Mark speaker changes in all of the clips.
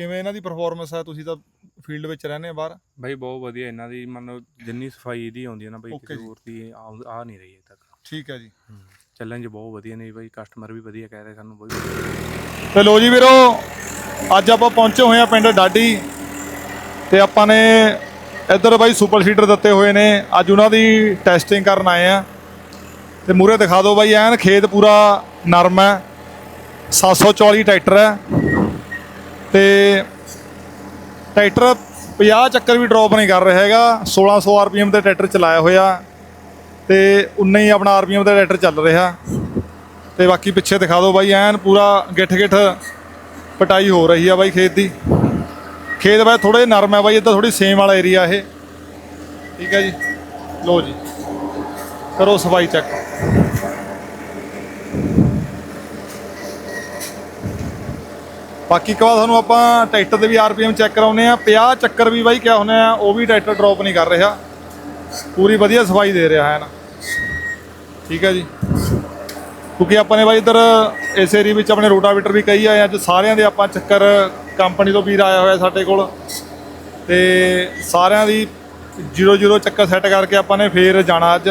Speaker 1: ਕਿਵੇਂ ਇਹਨਾਂ ਦੀ ਪਰਫਾਰਮੈਂਸ ਹੈ? ਤੁਸੀਂ ਤਾਂ ਫੀਲਡ ਵਿੱਚ ਰਹਿੰਦੇ ਆ ਬਾਹਰ।
Speaker 2: ਬਾਈ ਬਹੁਤ ਵਧੀਆ। ਇਹਨਾਂ ਦੀ ਮੰਨ ਲਓ ਜਿੰਨੀ ਸਫ਼ਾਈ ਇਹਦੀ ਆਉਂਦੀ ਹੈ ਨਾ ਬਾਈ ਕਿਸੇ। ਹੋਰ ਦੀ ਆ ਆ ਨਹੀਂ ਰਹੀ ਤੱਕ।
Speaker 1: ਠੀਕ ਹੈ ਜੀ।
Speaker 2: ਚੱਲਣ 'ਚ ਬਹੁਤ ਵਧੀਆ ਨੇ ਬਾਈ। ਕਸਟਮਰ ਵੀ ਵਧੀਆ ਕਹਿ ਰਹੇ ਸਾਨੂੰ ਬਹੁਤ।
Speaker 1: ਤੇ ਲੋ ਜੀ ਵੀਰੋ ਅੱਜ ਆਪਾਂ ਪਹੁੰਚੇ ਹੋਏ ਆ ਪਿੰਡ ਡਾਡੀ ਤੇ ਆਪਾਂ ਨੇ ਇੱਧਰ ਬਾਈ ਸੁਪਰ ਸੀਡਰ ਦਿੱਤੇ ਹੋਏ ਨੇ। ਅੱਜ ਉਹਨਾਂ ਦੀ ਟੈਸਟਿੰਗ ਕਰਨ ਆਏ ਆ ਤੇ ਮੂਰੇ ਦਿਖਾ ਦਿਓ ਬਾਈ ਐਨ ਖੇਤ ਪੂਰਾ ਨਰਮ ਹੈ। 744 ਟਰੈਕਟਰ ਹੈ। ਤੇ ਟਰੈਕਟਰ 50 ਚੱਕਰ ਵੀ ਡ੍ਰੌਪ ਨਹੀਂ ਕਰ ਰਿਹਾ ਹੈਗਾ। 1600 ਆਰਪੀਐਮ ਤੇ ਟਰੈਕਟਰ ਚਲਾਇਆ ਹੋਇਆ ਤੇ ਉਨਾ ਹੀ ਆਪਣਾ ਆਰਪੀਐਮ ਦਾ ਟਰੈਕਟਰ ਚੱਲ ਰਿਹਾ। ਤੇ ਬਾਕੀ ਪਿੱਛੇ ਦਿਖਾ ਦਿਓ ਬਾਈ, ਐਨ ਪੂਰਾ ਗਿੱਠ ਗਿੱਠ ਪਟਾਈ ਹੋ ਰਹੀ ਆ ਬਾਈ ਖੇਤ ਦੀ। ਖੇਤ ਬਾਈ ਥੋੜੇ ਨਰਮ ਹੈ ਬਾਈ, ਇੱਧਰ ਥੋੜੀ ਸੇਮ ਵਾਲਾ ਏਰੀਆ ਇਹ। ਠੀਕ ਹੈ ਜੀ। ਲੋ ਜੀ। ਕਰੋ ਸਫ਼ਾਈ ਚੈੱਕ ਬਾਕੀ ਕਵਾ ਤੁਹਾਨੂੰ ਆਪਾਂ ਟਰੈਕਟਰ ਦੇ ਵੀ ਆਰਪੀਐਮ ਚੈੱਕ ਕਰਾਉਨੇ ਆ 50 ਚੱਕਰ ਵੀ ਬਾਈ, ਕਿਆ ਹੁੰਨੇ ਆ, ਉਹ ਵੀ ਟਰੈਕਟਰ ਡ੍ਰੌਪ ਨਹੀਂ ਕਰ ਰਿਹਾ। ਪੂਰੀ ਵਧੀਆ ਸਫ਼ਾਈ ਦੇ ਰਿਹਾ ਹੈ ਨਾ। ਠੀਕ ਹੈ ਜੀ। ਕਿਉਂਕਿ ਆਪਾਂ ਨੇ ਬਾਈ ਇੱਧਰ ਇਸ ਏਰੀਆ ਵਿੱਚ ਆਪਣੇ ਰੋਟਾਵੇਟਰ ਵੀ ਕਈ ਆਏ ਅੱਜ ਸਾਰਿਆਂ ਦੇ ਆਪਾਂ ਚੱਕਰ ਕੰਪਨੀ ਤੋਂ ਵੀਰ ਆਇਆ ਹੋਇਆ ਸਾਡੇ ਕੋਲ। ਤੇ ਸਾਰਿਆਂ ਦੀ 00 ਚੱਕਰ ਸੈੱਟ ਕਰਕੇ ਆਪਾਂ ਨੇ ਫੇਰ ਜਾਣਾ ਅੱਜ।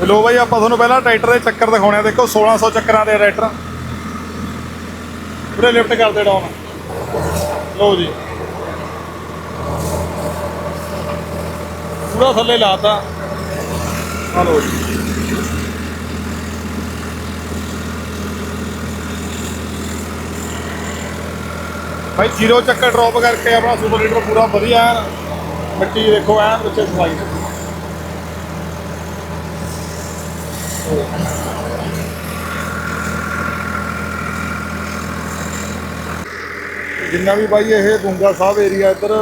Speaker 1: ਤੇ ਲੋ ਬਾਈ, ਆਪਾਂ ਤੁਹਾਨੂੰ ਪਹਿਲਾਂ ਟਰੈਕਟਰ ਦੇ ਚੱਕਰ ਦਿਖਾਉਣੇ ਆ। ਦੇਖੋ 1600 ਚੱਕਰਾਂ ਦੇ ਟਰੈਕਟਰ। ਪੂਰੇ ਲਿਫਟ ਕਰਦੇ ਡਾਊਨ ਲੋ ਜੀ। ਪੂਰਾ ਥੱਲੇ ਲਾਤਾ। ਆ ਲੋ ਜੀ। ਭਾਈ ਜ਼ੀਰੋ ਚੱਕਰ ਡ੍ਰੌਪ ਕਰਕੇ ਆਪਣਾ ਸੁਪਰ ਲੀਡਰ ਪੂਰਾ ਵਧੀਆ ਐਨ ਮਿੱਟੀ ਦੇਖੋ ਐਨ ਵਿੱਚੇ ਸਫ਼ਾਈ ਜਿੰਨਾ ਵੀ ਬਾਈ ਇਹ ਗੁੰਗਾ ਸਾਹਿਬ ਏਰੀਆ ਇੱਧਰ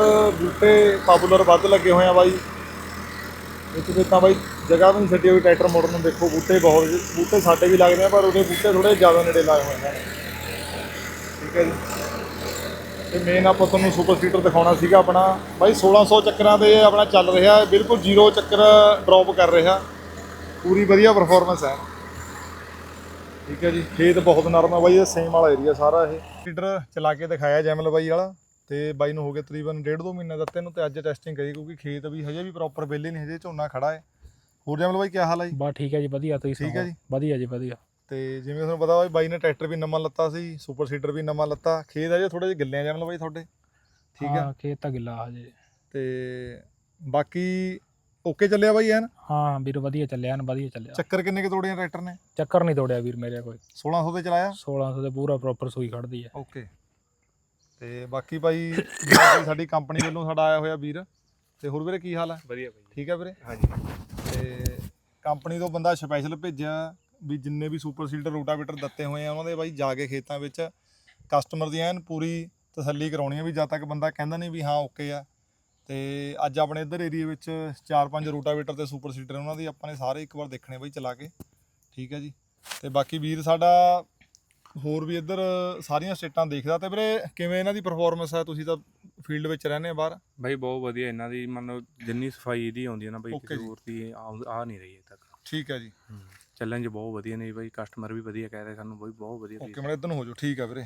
Speaker 1: ਬੂਟੇ ਪਾਪੂਲਰ ਵੱਧ ਲੱਗੇ ਹੋਏ ਆ ਬਾਈ। ਵਿੱਚ ਤੇ ਤਾਂ ਬਾਈ ਜਗ੍ਹਾ ਵੀ ਨਹੀਂ ਛੱਡੀ ਹੋਈ, ਟਰੈਕਟਰ ਮੋੜਨ ਨੂੰ ਦੇਖੋ, ਬੂਟੇ ਬਹੁਤ ਬੂਟੇ ਸਾਡੇ ਵੀ ਲੱਗਦੇ ਆ, ਪਰ ਉਹਦੇ ਬੂਟੇ ਥੋੜੇ ਜ਼ਿਆਦਾ ਨੇੜੇ ਲਾਏ ਹੋਏ ਨੇ। ਠੀਕ ਹੈ ਜੀ। ਤੇ ਮੇਨ ਆਪਾਂ ਤੁਹਾਨੂੰ ਸੁਪਰ ਸੀਟਰ ਦਿਖਾਉਣਾ ਸੀਗਾ ਆਪਣਾ। ਬਾਈ 1600 ਚੱਕਰਾਂ ਤੇ ਆਪਣਾ ਚੱਲ ਰਿਹਾ ਬਿਲਕੁਲ ਜ਼ੀਰੋ ਚੱਕਰ ਡ੍ਰੌਪ ਕਰ ਰਿਹਾ। ਪੂਰੀ ਵਧੀਆ ਪਰਫਾਰਮੈਂਸ ਹੈ। ਠੀਕ ਹੈ ਜੀ। ਖੇਤ ਬਹੁਤ ਨਰਮ ਹੈ ਬਾਈ, ਇਹ ਸੇਮ ਵਾਲਾ ਏਰੀਆ ਸਾਰਾ ਇਹ। ਸੀਟਰ ਚਲਾ ਕੇ ਦਿਖਾਇਆ ਜੈਮਲ ਬਾਈ ਵਾਲਾ ਤੇ ਬਾਈ ਨੂੰ ਹੋ ਗਏ ਤਕਰੀਬਨ ਡੇਢ ਦੋ ਮਹੀਨੇ ਦਿੱਤੇ ਨੂੰ ਤੇ ਅੱਜ ਟੈਸਟਿੰਗ ਕਰੀ ਕਿਉਂਕਿ ਖੇਤ ਵੀ ਹਜੇ ਵੀ ਪ੍ਰੋਪਰ ਵਿਹਲੇ ਨਹੀਂ ਹਜੇ ਝੋਨਾ ਖੜਾ ਹੈ। ਹੋਰ ਜੈਮਲ ਬਾਈ ਕੀ ਹਾਲ ਹੈ ਜੀ?
Speaker 3: ਬਸ ਠੀਕ ਹੈ ਜੀ ਵਧੀਆ ਤੁਸੀਂ
Speaker 1: ਠੀਕ ਹੈ ਜੀ।
Speaker 3: ਵਧੀਆ ਜੀ ਵਧੀਆ।
Speaker 1: ਤੇ ਜਿਵੇਂ ਤੁਹਾਨੂੰ ਪਤਾ ਬਾਈ ਬਾਈ ਨੇ ਟਰੈਕਟਰ ਵੀ ਨਵਾਂ ਲੱਤਾ ਸੀ ਸੁਪਰ ਸੀਟਰ ਵੀ ਨਵਾਂ ਲੱਤਾ। ਖੇਤ ਹਜੇ ਥੋੜੇ ਜਿਹੇ ਗਿੱਲੇ ਜੈਮਲ ਬਾਈ ਤੁਹਾਡੇ? ਠੀਕ ਹਾਂ
Speaker 3: ਖੇਤ ਤਾਂ ਗਿੱਲਾ ਹਜੇ।
Speaker 1: ਤੇ ਬਾਕੀ ਓਕੇ ਚੱਲਿਆ ਬਾਈ ਐਨ?
Speaker 3: ਹਾਂ ਵੀਰ ਵਧੀਆ ਚੱਲਿਆ ਨਾ ਵਧੀਆ ਚੱਲਿਆ।
Speaker 1: ਚੱਕਰ ਕਿੰਨੇ ਕਿ ਤੋੜੇ ਆ ਟਰੈਕਟਰ ਨੇ?
Speaker 3: ਚੱਕਰ ਨਹੀਂ ਤੋੜਿਆ ਵੀਰ ਮੇਰੇ ਕੋਈ
Speaker 1: 1600 ਤੇ ਚਲਾਇਆ?
Speaker 3: 1600 ਦੇ ਪੂਰਾ ਪ੍ਰੋਪਰ ਸੂਈ ਖੜਦੀ ਹੈ
Speaker 1: ਓਕੇ। ਤੇ ਬਾਕੀ ਬਾਈ ਬਾਕੀ ਸਾਡੀ ਕੰਪਨੀ ਵੱਲੋਂ ਸਾਡਾ ਆਇਆ ਹੋਇਆ ਵੀਰ। ਤੇ ਹੋਰ ਵੀਰੇ ਕੀ ਹਾਲ ਹੈ
Speaker 2: ਵਧੀਆ ਬਾਈ
Speaker 1: ਠੀਕ ਹੈ ਵੀਰੇ?
Speaker 2: ਹਾਂਜੀ।
Speaker 1: ਤੇ ਕੰਪਨੀ ਤੋਂ ਬੰਦਾ ਸਪੈਸ਼ਲ ਭੇਜਿਆ ਵੀ ਜਿੰਨੇ ਵੀ ਸੁਪਰ ਸੀਡਰ ਰੋਟਾਵੇਟਰ ਦਿੱਤੇ ਹੋਏ ਆ ਉਹਨਾਂ ਦੇ ਬਾਈ ਜਾ ਕੇ ਖੇਤਾਂ ਵਿੱਚ ਕਸਟਮਰ ਦੀ ਐਨ ਪੂਰੀ ਤਸੱਲੀ ਕਰਾਉਣੀ ਹੈ ਵੀ ਜਦ ਤੱਕ ਬੰਦਾ ਕਹਿੰਦਾ ਨਹੀਂ ਵੀ ਹਾਂ ਓਕੇ ਆ ਤੇ ਅੱਜ ਆਪਣੇ ਇੱਧਰ ਏਰੀਆ ਵਿੱਚ ਚਾਰ ਪੰਜ ਰੋਟਾਵੇਟਰ ਤੇ ਸੁਪਰ ਸੀਡਰ ਉਹਨਾਂ ਦੀ ਆਪਾਂ ਨੇ ਸਾਰੇ ਇੱਕ ਵਾਰ ਦੇਖਣੇ ਬਾਈ ਚਲਾ ਕੇ ਠੀਕ ਹੈ ਜੀ। ਤੇ ਬਾਕੀ ਵੀਰ ਸਾਡਾ ਹੋਰ ਵੀ ਇੱਧਰ ਸਾਰੀਆਂ ਸਟੇਟਾਂ ਦੇਖਦਾ ਤੇ ਵੀਰੇ ਕਿਵੇਂ ਇਹਨਾਂ ਦੀ ਪਰਫਾਰਮੈਂਸ ਹੈ? ਤੁਸੀਂ ਤਾਂ ਫੀਲਡ ਵਿੱਚ ਰਹਿੰਦੇ ਆ ਬਾਹਰ।
Speaker 2: ਬਾਈ ਬਹੁਤ ਵਧੀਆ ਇਹਨਾਂ ਦੀ ਮੰਨ ਲਓ ਜਿੰਨੀ ਸਫ਼ਾਈ ਇਹਦੀ ਆਉਂਦੀ ਹੈ ਨਾ ਬਾਈ ਕਿਸੇ। ਹੋਰ ਦੀ ਆ ਨਹੀਂ ਰਹੀ ਅਜੇ ਤੱਕ।
Speaker 1: ਠੀਕ ਹੈ ਜੀ।
Speaker 2: ਚੱਲਣ 'ਚ ਬਹੁਤ ਵਧੀਆ ਨੇ ਬਾਈ ਕਸਟਮਰ ਵੀ ਵਧੀਆ ਕਹਿ ਰਹੇ ਸਾਨੂੰ ਬਾਈ ਬਹੁਤ ਵਧੀਆ
Speaker 1: ਓਕੇ ਇੱਧਰ ਨੂੰ ਹੋ ਜਾਓ ਠੀਕ ਆ ਵੀਰੇ।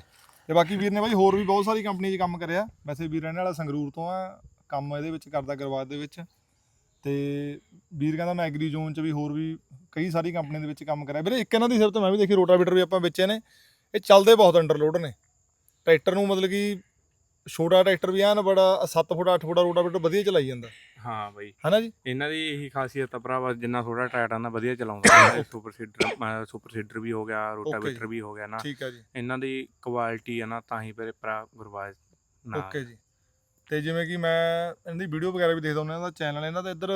Speaker 1: ਤੇ ਬਾਕੀ ਵੀਰ ਨੇ ਬਾਈ ਹੋਰ ਵੀ ਬਹੁਤ ਸਾਰੀ ਕੰਪਨੀ 'ਚ ਕੰਮ ਕਰਿਆ। ਵੈਸੇ ਵੀਰ ਰਹਿਣ ਵਾਲਾ ਸੰਗਰੂਰ ਤੋਂ ਆ ਕੰਮ ਇਹਦੇ ਵਿੱਚ ਕਰਦਾ ਗਰਵਾਜ ਦੇ ਵਿੱਚ। ਤੇ ਵੀਰ ਕਹਿੰਦਾ ਮੈਂ ਐਗਰੀ ਜ਼ੋਨ 'ਚ ਵੀ ਹੋਰ ਵੀ ਕਈ ਸਾਰੀ ਕੰਪਨੀ ਦੇ ਵਿੱਚ ਕੰਮ ਕਰਿਆ। ਵੀਰੇ ਇੱਕ ਇਹਨਾਂ ਦੀ ਸਿਰਫ ਮੈਂ ਵੀ ਦੇਖੀ ਰੋਟਾਵੇਟਰ ਵੀ ਆਪਾਂ ਵੇਚੇ ਨੇ। ਇਹ ਚੱਲਦੇ ਬਹੁਤ ਅੰਡਰਲੋਡ ਨੇ। ਟਰੈਕਟਰ ਨੂੰ ਮਤਲਬ ਕਿ ਛੋਟਾ ਟਰੈਕਟਰ ਵੀ ਐਨ ਬੜਾ 7 ਫੁੱਟ 8 ਫੁੱਟ ਰੋਟਾਵੇਟਰ ਵਧੀਆ ਚਲਾਈ ਜਾਂਦਾ।
Speaker 2: ਹਾਂ ਬਾਈ।
Speaker 1: ਹਨਾ ਜੀ?
Speaker 2: ਇਹਨਾਂ ਦੀ ਇਹੀ ਖਾਸੀਅਤ ਆ ਭਰਾਵਾ ਜਿੰਨਾ ਥੋੜਾ ਟਾਇਟਾਂ ਦਾ ਵਧੀਆ ਚਲਾਉਂਦਾ ਸੁਪਰ ਸੀਡਰ ਸੁਪਰ ਸੀਡਰ ਵੀ ਹੋ ਗਿਆ ਰੋਟਾਵੇਟਰ ਵੀ ਹੋ ਗਿਆ ਨਾ।
Speaker 1: ਠੀਕ ਆ ਜੀ।
Speaker 2: ਇਹਨਾਂ ਦੀ ਕੁਆਲਿਟੀ ਆ ਨਾ ਤਾਂ ਹੀ ਮੇਰੇ ਭਰਾ ਗੁਰਵਾਜ ਨਾ
Speaker 1: ਓਕੇ ਜੀ। ਤੇ ਜਿਵੇਂ ਕਿ ਮੈਂ ਇਹਨਾਂ ਦੀ ਵੀਡੀਓ ਵਗੈਰਾ ਵੀ ਦੇਖਦਾ ਹੁੰਦਾ ਇਹਨਾਂ ਦਾ ਚੈਨਲ ਇਹਨਾਂ ਦਾ ਇੱਧਰ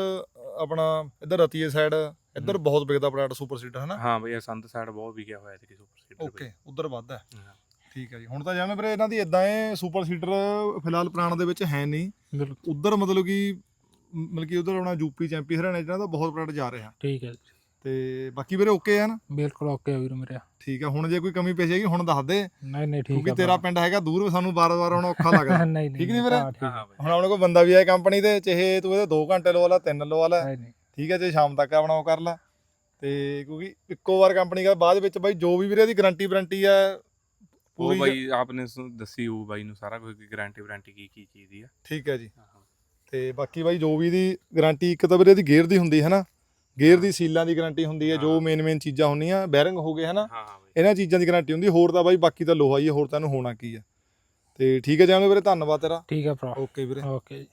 Speaker 1: ਆਪਣਾ ਇੱਧਰ ਰਤੀਏ ਸਾਈਡ ਇੱਧਰ। ਬਹੁਤ ਵਿਕਦਾ ਪ੍ਰੋਡਕਟ ਸੁਪਰ ਸੀਟਰ ਹਨਾ
Speaker 2: ਹਾਂ ਬਈ ਸੰਤ ਸਾਈਡ ਬਹੁਤ ਵਿਕਿਆ ਹੋਇਆ ਤੇ ਸੁਪਰ ਸੀਡਰ
Speaker 1: ਓਕੇ ਉਧਰ ਵੱਧ ਹੈ। ਠੀਕ ਹੈ ਜੀ। ਹੁਣ ਤਾਂ ਜਿਵੇਂ ਵੀਰੇ ਇਹਨਾਂ ਦੀ ਇਦਾਂ ਹੈ ਸੁਪਰ ਸੀਟਰ ਫਿਲਹਾਲ ਪੁਰਾਣਾ ਦੇ ਵਿੱਚ ਹੈ ਨਹੀਂ। ਉਧਰ ਮਤਲਬ ਕਿ ਮਤਲਬ ਕਿ ਉਧਰ ਆਪਣਾ ਯੂਪੀ ਚੈਂਪੀ ਹਰਿਆਣਾ ਜਿਹੜਾ ਦਾ ਬਹੁਤ ਪ੍ਰੋਡਕਟ ਜਾ ਰਿਹਾ।
Speaker 3: ਠੀਕ ਹੈ ਜੀ।
Speaker 1: ਤੇ ਬਾਕੀ ਵੀਰੇ ਓਕੇ ਹੈ ਨਾ?
Speaker 3: ਬਿਲਕੁਲ ਓਕੇ ਵੀਰ ਮੇਰੇ।
Speaker 1: ਠੀਕ ਹੈ ਹੁਣ ਜੇ ਕੋਈ ਕਮੀ ਪੇਸ਼ ਹੈਗੀ ਹੁਣ ਦੱਸ ਦੇ।
Speaker 3: ਨਹੀਂ ਨਹੀਂ ਠੀਕ
Speaker 1: ਕਿਉਂਕਿ
Speaker 3: ਹੈ
Speaker 1: ਤੇਰਾ ਪਿੰਡ ਹੈਗਾ ਦੂਰ ਸਾਨੂੰ ਬਾਰ-ਬਾਰ ਆਉਣਾ ਔਖਾ ਲੱਗਦਾ।
Speaker 3: ਨਹੀਂ ਨਹੀਂ
Speaker 1: ਠੀਕ ਨੀ ਵੀਰੇ? ਹੁਣ ਆਪਣੇ ਕੋਲ ਬੰਦਾ ਵੀ ਹੈ ਕੰਪਨੀ ਤੇ ਚਾਹੇ ਤੂੰ ਇਹਦੇ 2 ਘੰਟੇ ਲਵਾ ਲਾ 3 ਲਵਾ ਲਾ।
Speaker 3: ਨਹੀਂ ਨਹੀਂ।
Speaker 1: ਠੀਕ ਹੈ ਜੇ ਸ਼ਾਮ ਤੱਕ ਆਪਣਾ ਉਹ ਕਰ ਲਾ। ਤੇ ਕਿਉਂਕਿ ਇੱਕੋ ਵਾਰ ਕੰਪਨੀ ਦਾ ਬਾਅਦ ਵਿੱਚ ਬਾਈ ਜੋ ਵੀ ਵੀਰੇ ਦੀ ਗਾਰੰਟੀ ਵਾਰੰਟੀ ਹੈ
Speaker 2: ਉਹ
Speaker 1: ਪੂਰੀ
Speaker 2: ਬਾਈ ਆਪਨੇ ਦੱਸੀ ਉਹ ਬਾਈ ਨੂੰ ਸਾਰਾ ਕੁਝ ਗਾਰੰਟੀ ਵਾਰੰਟੀ ਕੀ ਕੀ ਚੀਜ਼ ਦੀ ਆ।
Speaker 1: ਠੀਕ ਹੈ ਜੀ ਤੇ ਬਾਕੀ ਬਾਈ ਜੋ ਵੀ ਦੀ ਗਾਰੰਟੀ ਇੱਕ ਤਾਂ ਵੀਰੇ ਇਹਦੀ ਗੇਅਰ ਦੀ ਹੁੰਦੀ ਹੈ ਨਾ। ਗੇਅਰ ਦੀ ਸੀਲਾਂ ਦੀ ਗਾਰੰਟੀ ਹੁੰਦੀ ਹੈ ਜੋ। ਮੇਨ ਮੇਨ ਚੀਜ਼ਾਂ ਹੁੰਦੀਆਂ ਬੈਰਿੰਗ ਹੋ ਗਏ ਹਨਾ? ਇਹਨਾਂ ਚੀਜ਼ਾਂ ਦੀ ਗਾਰੰਟੀ ਹੁੰਦੀ ਹੋਰ ਤਾਂ ਬਾਈ ਬਾਕੀ ਤਾਂ ਲੋਹਾ ਹੀ ਹੈ ਹੋਰ ਤਾਂ ਇਹਨੂੰ ਹੋਣਾ ਕੀ ਹੈ। ਤੇ ਠੀਕ ਹੈ ਜਾਨੋ ਵੀਰੇ ਧੰਨਵਾਦ ਤੇਰਾ।
Speaker 3: ਠੀਕ ਹੈ ਭਰਾ।
Speaker 1: ਓਕੇ ਵੀਰੇ।
Speaker 3: ਓਕੇ ਜੀ।